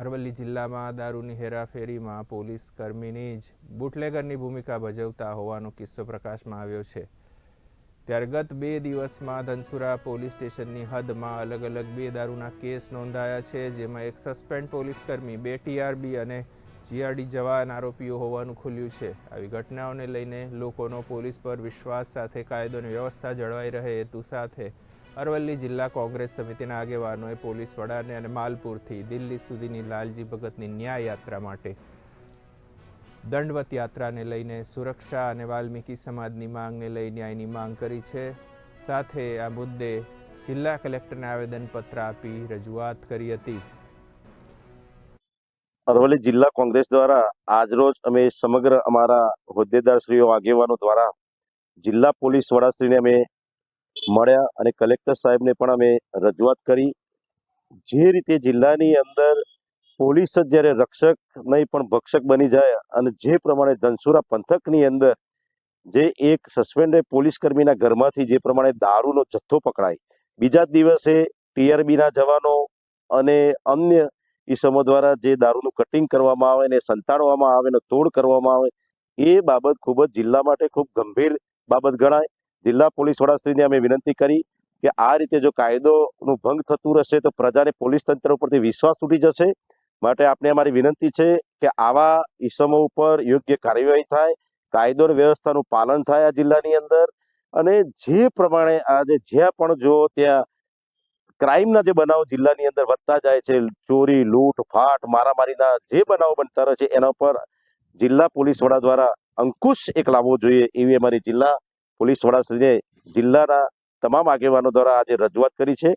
અરવલ્લી જિલ્લામાં દારૂની હેરાફેરીમાં પોલીસ કર્મીની જ બુટલેગરની ભૂમિકા ભજવતા હોવાનો કિસ્સો પ્રકાશમાં આવ્યો છે. ત્યારે ગત બે દિવસમાં ધનસુરા પોલીસ સ્ટેશનની હદમાં અલગ અલગ બે દારૂના કેસ નોંધાયા છે, જેમાં એક સસ્પેન્ડ પોલીસ કર્મી, બે ટીઆરબી અને જીઆરડી જવાન આરોપીઓ હોવાનું ખુલ્યું છે. આવી ઘટનાઓને લઈને લોકોનો પોલીસ પર વિશ્વાસ સાથે કાયદો અને વ્યવસ્થા જળવાઈ રહે, હેતુ સાથે અરવલ્લી જિલ્લા કોંગ્રેસ સમિતિના આગેવાનોએ પોલીસ વડાને અને માલપુરથી દિલ્હી સુધીની લાલજી ભગતની ન્યાય યાત્રા માટે દંડવત યાત્રાને લઈને સુરક્ષા અને વાલ્મીકી સમાજની માંગને લઈ ન્યાયની માંગ કરી છે. સાથે આ મુદ્દે જિલ્લા કલેક્ટરને આવેદનપત્ર આપી રજૂઆત કરી હતી. અરવલ્લી જિલ્લા કોંગ્રેસ દ્વારા આજરોજ અમે સમગ્ર અમારા હોદ્દેદારશ્રીઓ, આગેવાનો દ્વારા જિલ્લા પોલીસ વડાશ્રીને અમે મળ્યા અને કલેક્ટર સાહેબને પણ અમે રજૂઆત કરી. જે રીતે જિલ્લાની અંદર પોલીસ જ જ્યારે રક્ષક નહીં પણ ભક્ષક બની જાય અને જે પ્રમાણે ધનસુરા પંથકની અંદર જે એક સસ્પેન્ડેડ પોલીસ કર્મીના ઘરમાંથી જે પ્રમાણે દારૂનો જથ્થો પકડાય. બીજા દિવસે ટીઆરબીના જવાનો અને અન્ય ઈસમો દ્વારા જે દારૂનું કટિંગ કરવામાં આવે ને સંતાડવામાં આવે ને તોડ કરવામાં આવે, એ બાબત ખૂબ જ જિલ્લા માટે ખૂબ ગંભીર બાબત ગણાય. જિલ્લા પોલીસ વડાશ્રીને અમે વિનંતી કરી કે આ રીતે જો કાયદોનું ભંગ થતું રહેશે તો પ્રજાને પોલીસ તંત્ર ઉપરથી વિશ્વાસ તૂટી જશે. માટે આપને અમારી વિનંતી છે કે આવા ઈસમો ઉપર યોગ્ય કાર્યવાહી થાય, કાયદો વ્યવસ્થાનું પાલન થાય આ જિલ્લાની અંદર. અને જે પ્રમાણે આજે જ્યાં પણ જો ત્યાં ક્રાઇમના જે બનાવો જિલ્લાની અંદર વધતા જાય છે, ચોરી, લૂંટ, ફાટ, મારામારીના જે બનાવો બનતા રહે છે, એના પર જિલ્લા પોલીસ વડા દ્વારા અંકુશ એક લાવવો જોઈએ એવી અમારી જિલ્લા પોલીસ વડાશ્રીને જિલ્લાના તમામ આગેવાનો દ્વારા આજે રજૂઆત કરી છે.